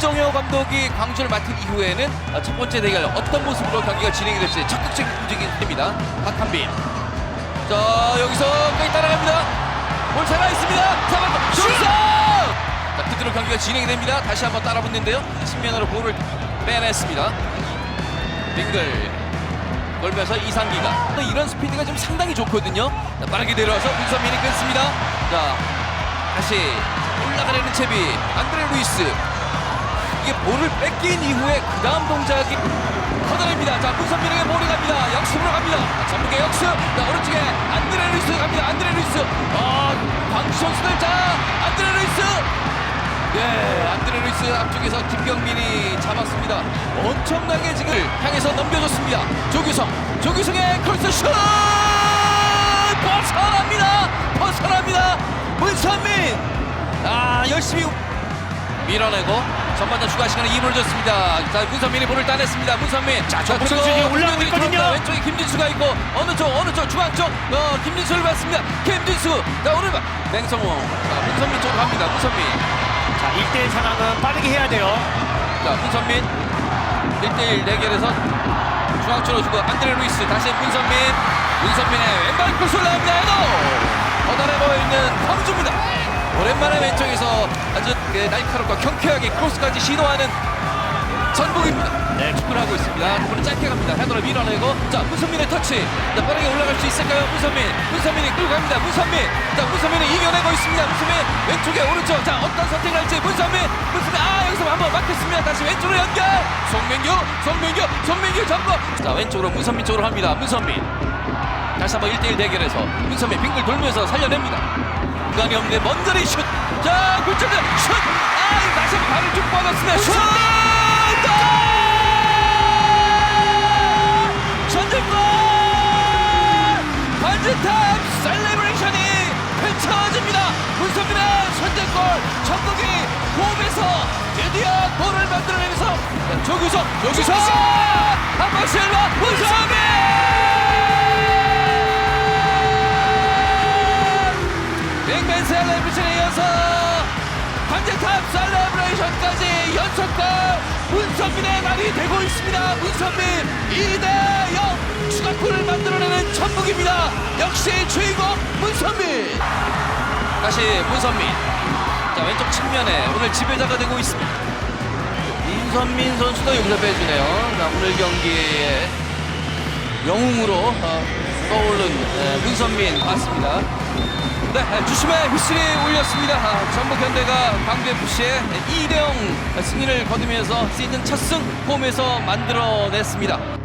감독이 광주를 맡은 이후에는 어, 첫 번째 대결 어떤 모습으로 경기가 진행이 될지 적극적인 움직임이 됩니다. 박한빈. 자 여기서 끝까지 따라갑니다. 볼 살아 있습니다. 잡았고 슛! 자 그대로 경기가 진행이 됩니다. 다시 한번 따라붙는데요. 측면으로 볼을 빼냈습니다. 빙글 걸면서 이상기가 또 이런 스피드가 좀 상당히 좋거든요. 자, 빠르게 내려와서 문선민이 끊습니다. 자 다시 올라가려는 채비 안드레 루이스 이게 볼을 뺏긴 이후에 그 다음 동작이 걷어냅니다. 자 문선민에게 볼이 갑니다. 역습으로 갑니다. 자, 전북의 역습. 자 오른쪽에 안드레 루이스 갑니다. 안드레 루이스. 아 광주 선수들 자 안드레 루이스. 네, 안드레 루이스 앞쪽에서 김경민이 잡았습니다. 엄청나게 지금 향해서 넘겨줬습니다. 조규성, 조규성의 크로스 슛! 벗어납니다! 벗어납니다! 문선민! 아, 열심히 밀어내고 전반전 추가 시간에 2분을 줬습니다. 자, 문선민이 볼을 따냈습니다. 문선민. 자, 전북 선수 이제 올라오고 있거든요. 왼쪽에 김진수가 있고 어느 쪽 어느 쪽 중앙 쪽 어, 김진수를 봤습니다. 김진수. 자, 오른발 맹성호. 자, 문선민 쪽으로 갑니다. 문선민. 자, 1대1 상황은 빠르게 해야 돼요. 자, 문선민 1대1 대결에서 중앙쪽으로 주고 안드레 루이스 다시 문선민 문선민의 왼발 크로스 올라갑니다 에도 거단해 보이는 오랜만에 아주 그 날카롭고 경쾌하게 크로스까지 시도하는 전북입니다. 네. 축구를 하고 있습니다. 볼을 짧게 갑니다. 헤더로 밀어내고 자 문선민의 터치. 자 빠르게 올라갈 수 있을까요? 문선민. 문선민이 끌고 갑니다. 문선민. 자 문선민이 이겨내고 있습니다. 문선민 왼쪽에 오른쪽. 자 어떤 선택을 할지 문선민. 문선민 아 여기서 한번 막혔습니다. 다시 왼쪽으로 연결. 송민규 송민규 송민규 점거 자 왼쪽으로 문선민 쪽으로 합니다. 문선민. 다시 한번 1대1 대결에서 문선민 빙글 돌면서 살려냅니다. 구간이 없는데 먼 거리 슛! 자, 쭉 뻗었습니다. 슛! 골! 전쟁골! 반지탑 셀레브레이션이 펼쳐집니다. 문선민의 선제골! 전국이 호흡에서 드디어 골을 만들어내면서 자, 조규성! 조규성! 한번 실바 문선민! 반제탑 셀레브레이션까지 연속골 문선민의 날이 되고 있습니다. 문선민 2대0 추가골을 만들어내는 전북입니다. 역시 주인공 문선민. 다시 문선민. 자 왼쪽 측면에 오늘 지배자가 되고 있습니다. 문선민 선수도 여기서 빼주네요. 자, 오늘 경기에 영웅으로 어, 떠오른 에, 문선민 봤습니다. 네, 주심의 휘슬이 울렸습니다. 아, 전북 현대가 광주 FC의 2대0 승리를 거두면서 시즌 첫 승 홈에서 만들어냈습니다.